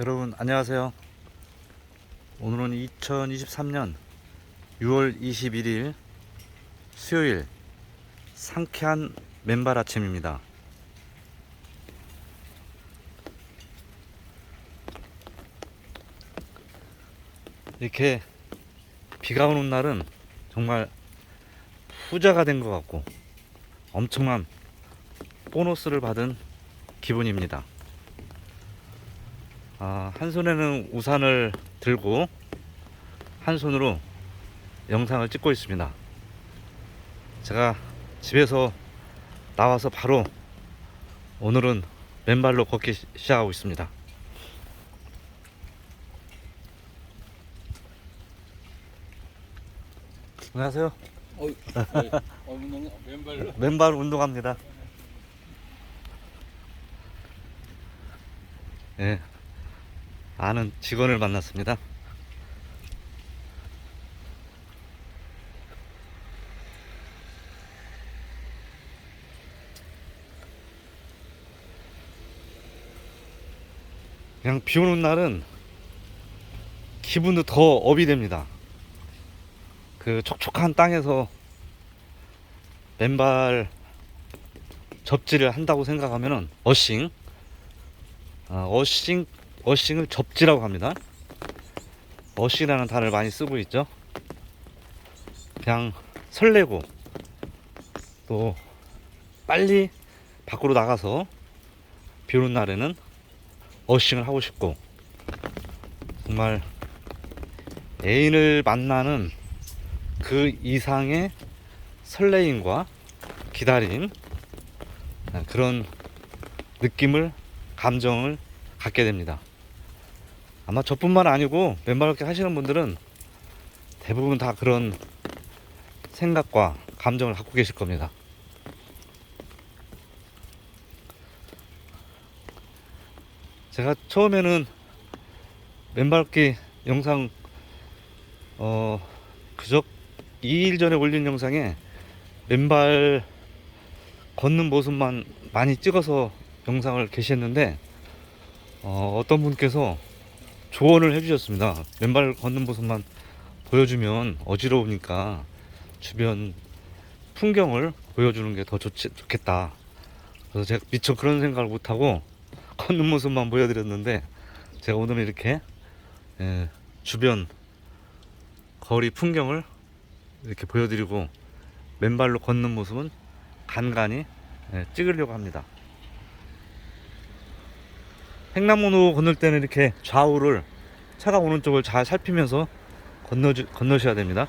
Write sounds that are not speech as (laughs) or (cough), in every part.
여러분 안녕하세요. 오늘은 2023년 6월 21일 수요일 상쾌한 맨발 아침입니다. 이렇게 비가 오는 날은 정말 후자가 된 것 같고 엄청난 보너스를 받은 기분입니다. 아, 한 손에는 우산을 들고 한 손으로 영상을 찍고 있습니다. 제가 집에서 나와서 바로 오늘은 맨발로 걷기 시- 시작하고 있습니다. 안녕하세요. 어, 네. 어, 운동. 맨발 운동합니다. 예. 아는 직원을 만났습니다. 그냥 비 오는 날은 기분도 더 업이 됩니다. 그 촉촉한 땅에서 맨발 접지를 한다고 생각하면은 어싱 아, 어싱 어싱을 접지라고 합니다. 어싱이라는 단어를 많이 쓰고 있죠. 그냥 설레고 또 빨리 밖으로 나가서 비 오는 날에는 어싱을 하고 싶고 정말 애인을 만나는 그 이상의 설레임과 기다림 아, 그런 느낌을 감정을 갖게 됩니다. 아마 저뿐만 아니고 맨발 걷기 하시는 분들은 대부분 다 그런 생각과 감정을 갖고 계실 겁니다. 제가 처음에는 맨발 걷기 영상 어 그저 2일 전에 올린 영상에 맨발 걷는 모습만 많이 찍어서 영상을 게시했는데 어, 어떤 분께서 조언을 해주셨습니다. 맨발 걷는 모습만 보여주면 어지러우니까 주변 풍경을 보여주는 게 더 좋겠다. 그래서 제가 미처 그런 생각을 못하고 걷는 모습만 보여드렸는데 제가 오늘 이렇게 예, 주변 거리 풍경을 이렇게 보여드리고 맨발로 걷는 모습은 간간히 예, 찍으려고 합니다. 횡단보도 건널 때는 이렇게 좌우를 차가 오는 쪽을 잘 살피면서 건너 건너셔야 됩니다.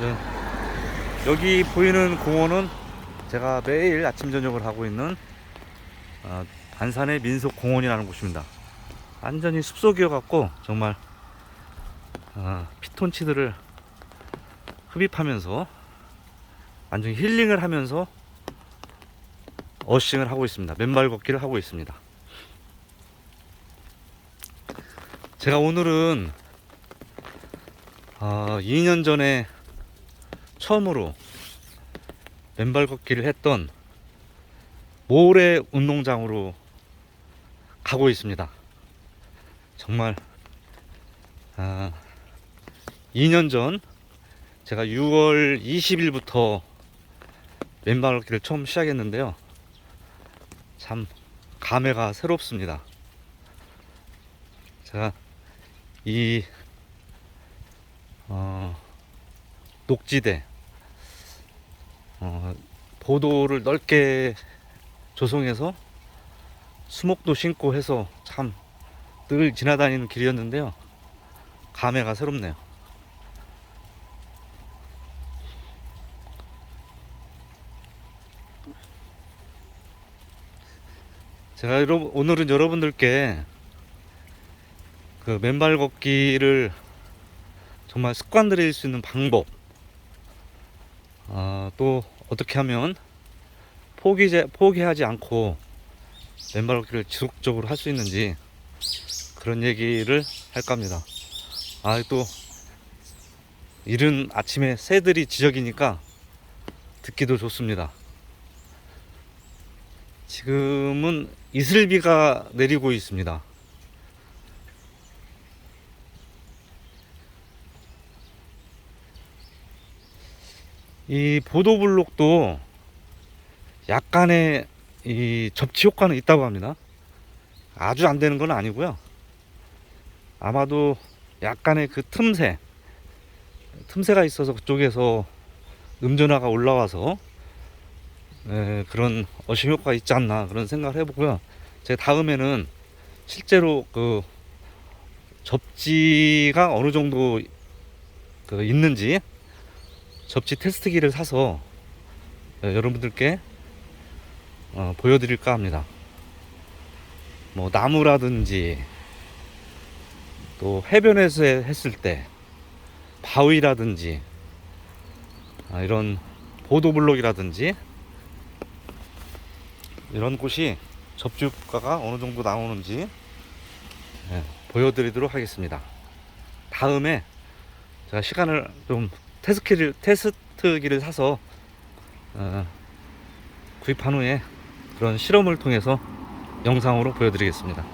네. 여기 보이는 공원은 제가 매일 아침 저녁을 하고 있는 아, 안산의 민속 공원이라는 곳입니다. 완전히 숲속이어 갖고 정말 아, 피톤치드를 흡입하면서 완전 힐링을 하면서 어싱을 하고 있습니다. 맨발 걷기를 하고 있습니다. 제가 오늘은 아, 2년 전에 처음으로 맨발 걷기를 했던 모래 운동장으로 가고 있습니다. 정말 아, 2년 전 제가 6월 20일부터 맨발 걷기를 처음 시작했는데요. 참 감회가 새롭습니다. 제가 이 어, 녹지대 어, 보도를 넓게 조성해서 수목도 심고 해서 참 늘 지나다니는 길이었는데요. 감회가 새롭네요. 제가 여러분, 오늘은 여러분들께 그 맨발 걷기를 정말 습관 들일 수 있는 방법, 아, 또 어떻게 하면 포기, 포기하지 않고 맨발 걷기를 지속적으로 할 수 있는지 그런 얘기를 할까 합니다. 아, 또 이른 아침에 새들이 지저귀니까 듣기도 좋습니다. 지금은 이슬비가 내리고 있습니다. 이 보도블록도 약간의 이 접지 효과는 있다고 합니다. 아주 안 되는 건 아니고요. 아마도 약간의 그 틈새, 틈새가 있어서 그쪽에서 음전화가 올라와서 에, 그런 어심 효과가 있지 않나 그런 생각을 해보고요. 제 다음에는 실제로 그 접지가 어느 정도 그 있는지 접지 테스트기를 사서 에, 여러분들께 어, 보여드릴까 합니다. 뭐 나무라든지 또 해변에서 했을 때 바위라든지 아, 이런 보도블록이라든지 이런 곳이 접주가가 어느 정도 나오는지 예, 보여드리도록 하겠습니다. 다음에 제가 시간을 좀 테스트기를, 테스트기를 사서 어, 구입한 후에 그런 실험을 통해서 영상으로 보여드리겠습니다.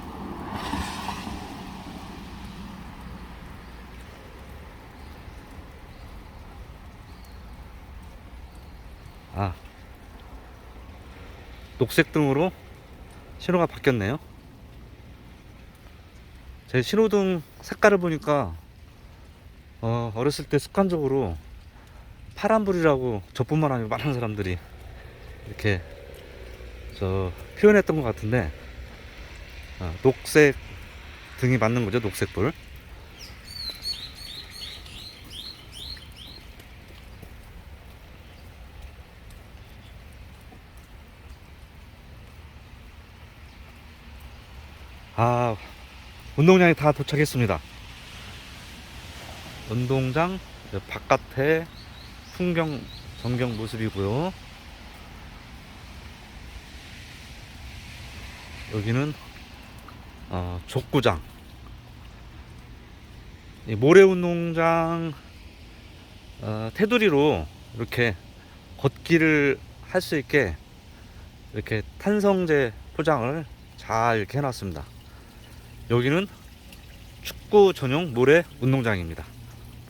아, 녹색 등으로 신호가 바뀌었네요. 제 신호등 색깔을 보니까 어, 어렸을 때 습관적으로 파란불이라고 저뿐만 아니고 많은 사람들이 이렇게 저 표현했던 것 같은데 어, 녹색 등이 맞는 거죠 녹색불 아 운동장에 다 도착했습니다. 운동장 저 바깥에 풍경 전경 모습이고요. 여기는 어, 족구장. 이 모래운동장 어, 테두리로 이렇게 걷기를 할 수 있게 이렇게 탄성제 포장을 잘 이렇게 해놨습니다. 여기는 축구 전용 모래 운동장입니다.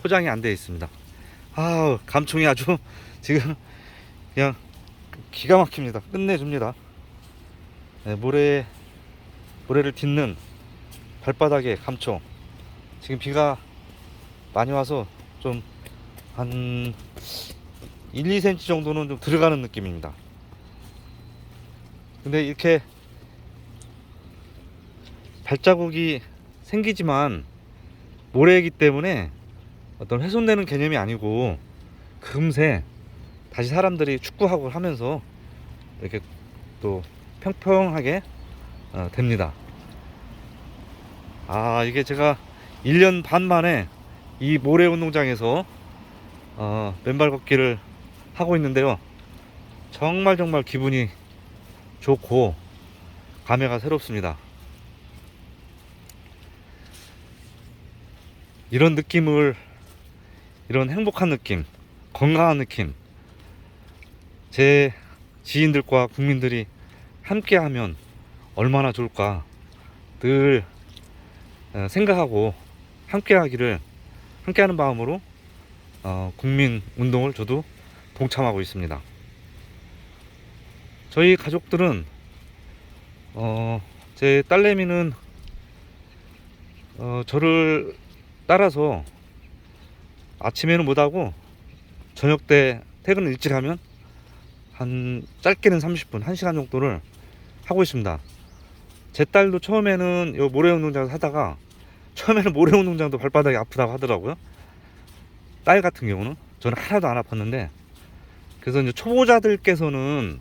포장이 안 되어 있습니다. 아 감총이 아주 (laughs) 지금 그냥 기가 막힙니다. 끝내줍니다. 네, 모래 모래를 딛는 발바닥에 감총. 지금 비가 많이 와서 좀 한 1, 2cm 정도는 좀 들어가는 느낌입니다. 근데 이렇게 발자국이 생기지만 모래이기 때문에 어떤 훼손되는 개념이 아니고 금세 다시 사람들이 축구하고 하면서 이렇게 또 평평하게 어, 됩니다. 아 이게 제가 1년 반 만에 이 모래 운동장에서 어, 맨발 걷기를 하고 있는데요. 정말 정말 기분이 좋고 감회가 새롭습니다. 이런 느낌을 이런 행복한 느낌, 건강한 느낌 제 지인들과 국민들이 함께 하면 얼마나 좋을까 늘 어, 생각하고 함께 하기를 함께 하는 마음으로 어, 국민 운동을 저도 동참하고 있습니다. 저희 가족들은 어, 제 딸내미는 어, 저를 따라서 아침에는 못하고 저녁 때 퇴근을 일찍 하면 한 짧게는 30분, 1시간 정도를 하고 있습니다. 제 딸도 처음에는 요 모래 운동장에서 하다가 처음에는 모래 운동장도 발바닥이 아프다고 하더라고요. 딸 같은 경우는 저는 하나도 안 아팠는데 그래서 이제 초보자들께서는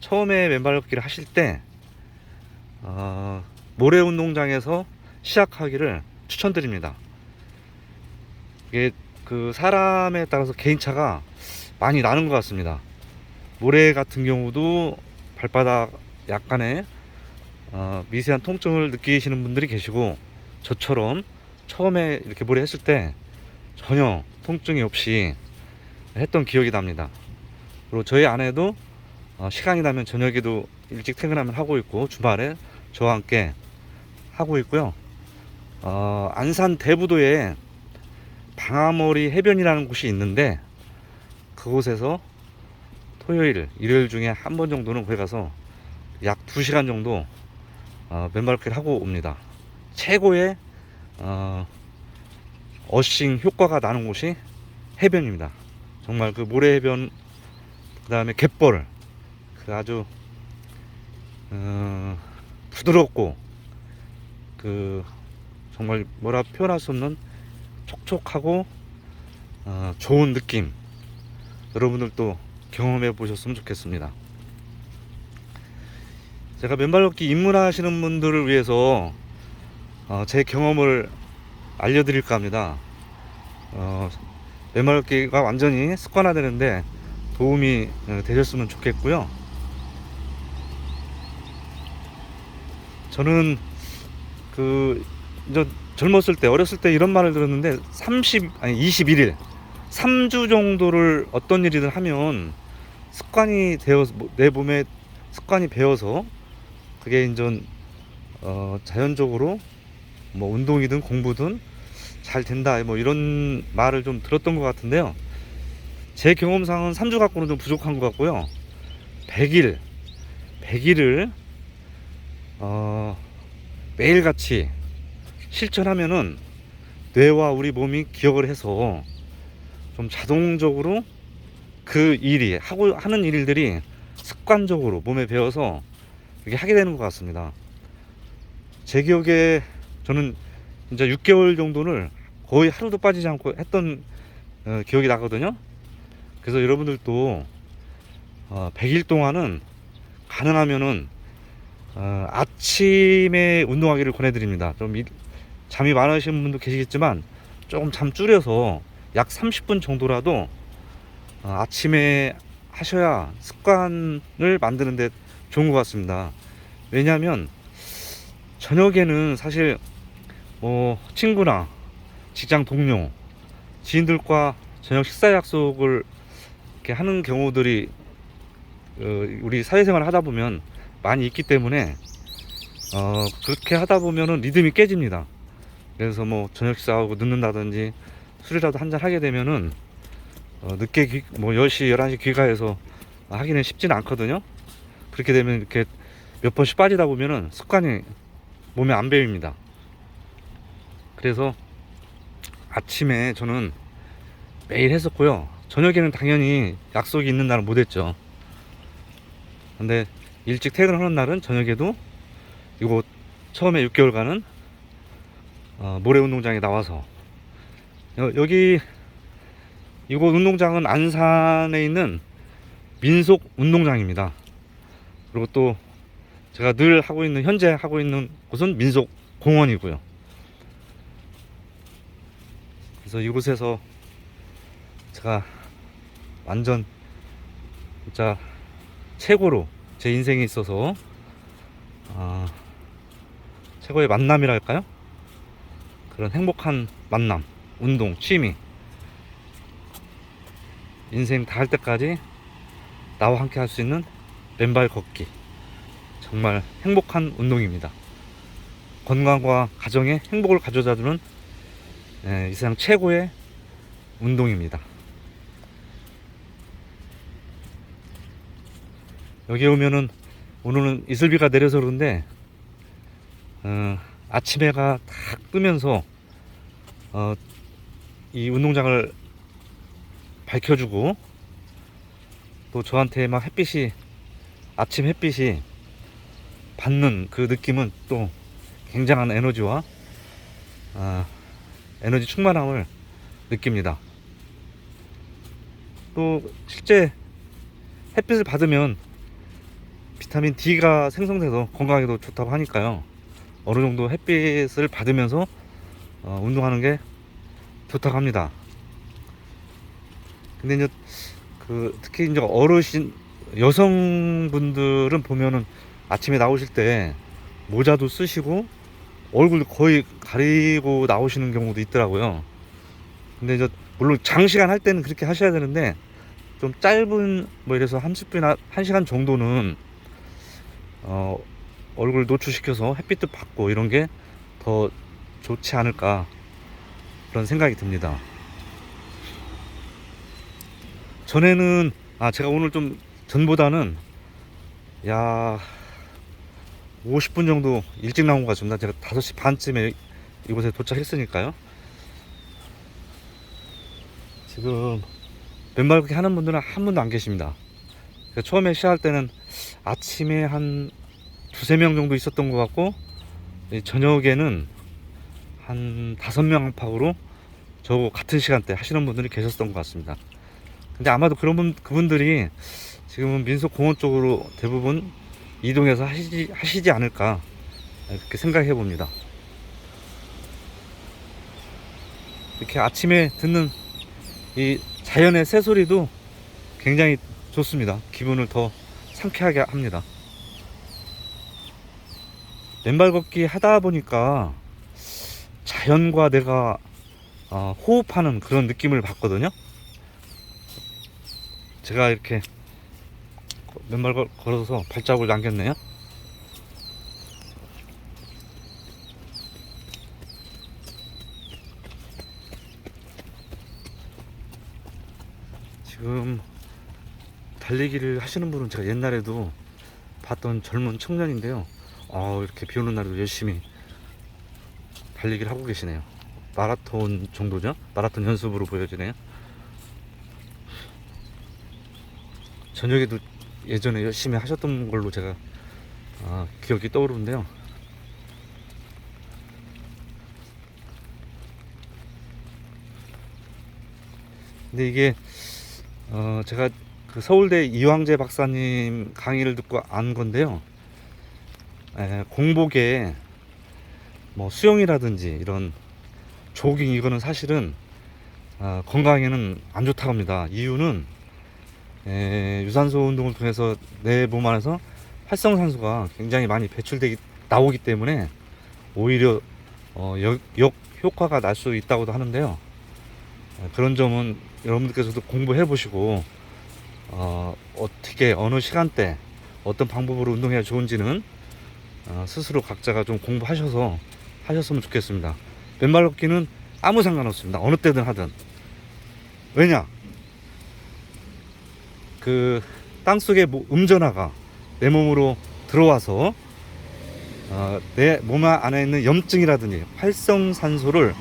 처음에 맨발 걷기를 하실 때 어, 모래 운동장에서 시작하기를 추천드립니다. 이게 그 사람에 따라서 개인차가 많이 나는 것 같습니다. 모래 같은 경우도 발바닥 약간의 어, 미세한 통증을 느끼시는 분들이 계시고 저처럼 처음에 이렇게 모래 했을 때 전혀 통증이 없이 했던 기억이 납니다. 그리고 저희 아내도 어, 시간이 나면 저녁에도 일찍 퇴근하면 하고 있고 주말에 저와 함께 하고 있고요. 어, 안산 대부도에 방아머리 해변이라는 곳이 있는데 그곳에서 토요일, 일요일 중에 한 번 정도는 거기 가서 약 2시간 정도 어, 맨발길을 하고 옵니다. 최고의 어, 어싱 효과가 나는 곳이 해변입니다. 정말 그 모래 해변 그 다음에 갯벌 그 아주 어, 부드럽고 그 정말 뭐라 표현할 수 없는 촉촉하고 어, 좋은 느낌 여러분들도 경험해 보셨으면 좋겠습니다. 제가 맨발 걷기 입문하시는 분들을 위해서 어, 제 경험을 알려드릴까 합니다. 어, 맨발 걷기가 완전히 습관화되는데 도움이 어, 되셨으면 좋겠고요. 저는 그 이제 젊었을 때 어렸을 때 이런 말을 들었는데 30 아니 21일 3주 정도를 어떤 일이든 하면 습관이 되어서 뭐, 내 몸에 습관이 배어서 그게 이제 어, 자연적으로 뭐 운동이든 공부든 잘 된다 뭐 이런 말을 좀 들었던 것 같은데요. 제 경험상은 3주 갖고는 좀 부족한 것 같고요. 100일 100일을 어, 매일같이 실천하면은 뇌와 우리 몸이 기억을 해서 좀 자동적으로 그 일이 하고 하는 일들이 습관적으로 몸에 배어서 이게 하게 되는 것 같습니다. 제 기억에 저는 이제 6개월 정도를 거의 하루도 빠지지 않고 했던 어, 기억이 나거든요. 그래서 여러분들도 어, 100일 동안은 가능하면은 어, 아침에 운동하기를 권해드립니다. 좀 일- 잠이 많으신 분도 계시겠지만 조금 잠 줄여서 약 30분 정도라도 어, 아침에 하셔야 습관을 만드는데 좋은 것 같습니다. 왜냐하면 저녁에는 사실 뭐 친구나 직장 동료, 지인들과 저녁 식사 약속을 이렇게 하는 경우들이 어, 우리 사회생활 하다 보면 많이 있기 때문에 어, 그렇게 하다 보면은 리듬이 깨집니다. 그래서 뭐 저녁 식사하고 늦는다든지 술이라도 한 잔 하게 되면은 어, 늦게 귀, 뭐 10시, 11시 귀가해서 하기는 쉽지는 않거든요. 그렇게 되면 이렇게 몇 번씩 빠지다 보면은 습관이 몸에 안 배입니다. 그래서 아침에 저는 매일 했었고요. 저녁에는 당연히 약속이 있는 날은 못 했죠. 근데 일찍 퇴근하는 날은 저녁에도 이곳 처음에 6개월간은 어, 모래 운동장에 나와서 여, 여기 이곳 운동장은 안산에 있는 민속 운동장입니다. 그리고 또 제가 늘 하고 있는 현재 하고 있는 곳은 민속 공원이고요. 그래서 이곳에서 제가 완전 진짜 최고로 제 인생에 있어서 아, 최고의 만남이랄까요? 그런 행복한 만남, 운동, 취미 인생 다 할 때까지 나와 함께 할 수 있는 맨발 걷기 정말 행복한 운동입니다. 건강과 가정에 행복을 가져다 주는 예, 이 세상 최고의 운동입니다. 여기 오면은 오늘은 이슬비가 내려서 그런데 어, 아침 해가 탁 뜨면서 어, 이 운동장을 밝혀주고 또 저한테 막 햇빛이 아침 햇빛이 받는 그 느낌은 또 굉장한 에너지와 아, 에너지 충만함을 느낍니다. 또 실제 햇빛을 받으면 비타민 D가 생성돼서 건강에도 좋다고 하니까요. 어느 정도 햇빛을 받으면서 어, 운동하는 게 좋다고 합니다. 근데 이제 그 특히 이제 어르신 여성분들은 보면은 아침에 나오실 때 모자도 쓰시고 얼굴 거의 가리고 나오시는 경우도 있더라고요. 근데 이제 물론 장시간 할 때는 그렇게 하셔야 되는데 좀 짧은 뭐 이래서 30분이나 1시간 정도는 어, 얼굴 노출시켜서 햇빛도 받고 이런 게 더 좋지 않을까 그런 생각이 듭니다. 전에는 아 제가 오늘 좀 전보다는 야 50분 정도 일찍 나온 것 같습니다. 제가 5시 반쯤에 이곳에 도착했으니까요. 지금 맨발 걷기 하는 분들은 한 분도 안 계십니다. 그러니까 처음에 시작할 때는 아침에 한 두세 명 정도 있었던 것 같고 이 저녁에는 한 다섯 명 안팎으로 저 같은 시간대 하시는 분들이 계셨던 것 같습니다. 근데 아마도 그런 분 그분들이 지금은 민속공원 쪽으로 대부분 이동해서 하시지 하시지 않을까 그렇게 생각해 봅니다. 이렇게 아침에 듣는 이 자연의 새소리도 굉장히 좋습니다. 기분을 더 상쾌하게 합니다. 맨발 걷기 하다 보니까 자연과 내가 어, 호흡하는 그런 느낌을 받거든요. 제가 이렇게 맨발 걸- 걸어서 발자국을 남겼네요. 지금 달리기를 하시는 분은 제가 옛날에도 봤던 젊은 청년인데요. 아, 이렇게 비 오는 날에도 열심히 달리기를 하고 계시네요. 마라톤 정도죠? 마라톤 연습으로 보여지네요. 저녁에도 예전에 열심히 하셨던 걸로 제가 아, 기억이 떠오르는데요. 근데 이게 어, 제가 그 서울대 이황재 박사님 강의를 듣고 안 건데요. 에, 공복에 뭐 수영이라든지 이런 조깅 이거는 사실은 어, 건강에는 안 좋다고 합니다. 이유는 에, 유산소 운동을 통해서 내 몸 안에서 활성산소가 굉장히 많이 배출되기 나오기 때문에 오히려 어, 역, 역 효과가 날 수 있다고도 하는데요. 어, 그런 점은 여러분들께서도 공부해 보시고 어, 어떻게 어느 시간대 어떤 방법으로 운동해야 좋은지는 어, 스스로 각자가 좀 공부하셔서 하셨으면 좋겠습니다. 맨발 걷기는 아무 상관없습니다. 어느 때든 하든. 왜냐? 그 땅속의 뭐 음전화가 내 몸으로 들어와서 어, 내몸 안에 있는 염증이라든지 활성산소를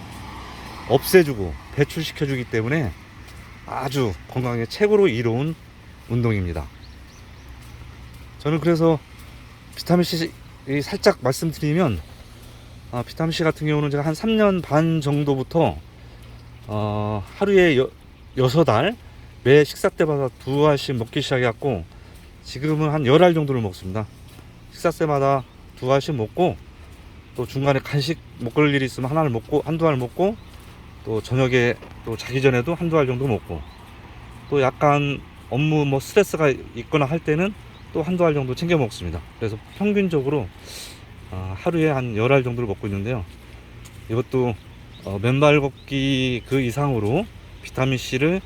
없애주고 배출시켜주기 때문에 아주 건강에 최고로 이로운 운동입니다. 저는 그래서 비타민 C 이 살짝 말씀드리면 아, 비타민 C 같은 경우는 제가 한 3년 반 정도부터 어, 하루에 여, 6알 매 식사 때마다 두 알씩 먹기 시작해갖고 지금은 한 10알 정도를 먹습니다. 식사 때마다 두 알씩 먹고 또 중간에 간식 먹을 일이 있으면 하나를 먹고 한두 알 먹고 또 저녁에 또 자기 전에도 한두 알 정도 먹고 또 약간 업무 뭐 스트레스가 있거나 할 때는 또 한두 알 정도 챙겨 먹습니다. 그래서 평균적으로 어, 하루에 한 10알 정도를 먹고 있는데요. 이것도 어, 맨발 걷기 그 이상으로 비타민 C를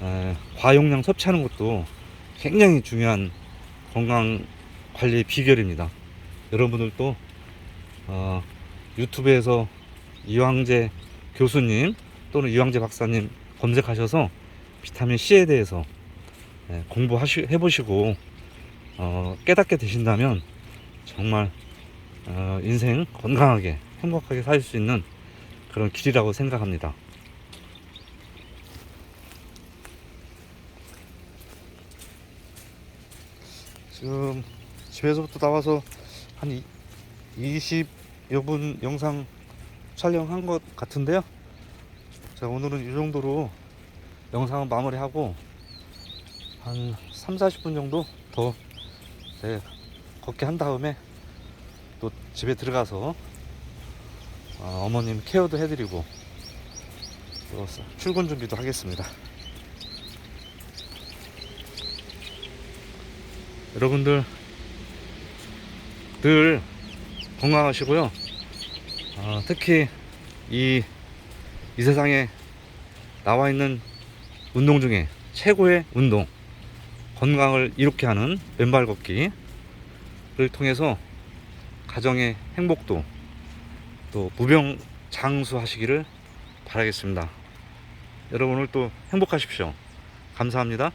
에, 과용량 섭취하는 것도 굉장히 중요한 건강 관리 비결입니다. 여러분들도 어, 유튜브에서 이황재 교수님 또는 이황재 박사님 검색하셔서 비타민 C에 대해서 예, 공부하시 해보시고 어, 깨닫게 되신다면 정말 어, 인생 건강하게 행복하게 살 수 있는 그런 길이라고 생각합니다. 지금 집에서부터 나와서 한 이- 20여 분 영상 촬영한 것 같은데요. 자, 오늘은 이 정도로 영상을 마무리하고 한 3, 40분 정도 더 네, 걷게 한 다음에 또 집에 들어가서 어, 어머님 케어도 해드리고 또 출근 준비도 하겠습니다. 여러분들 늘 건강하시고요. 어, 특히 이, 이 세상에 나와 있는 운동 중에 최고의 운동 건강을 이롭게 하는 왼발 걷기를 통해서 가정의 행복도 또 무병 장수하시기를 바라겠습니다. 여러분 오늘 또 행복하십시오. 감사합니다.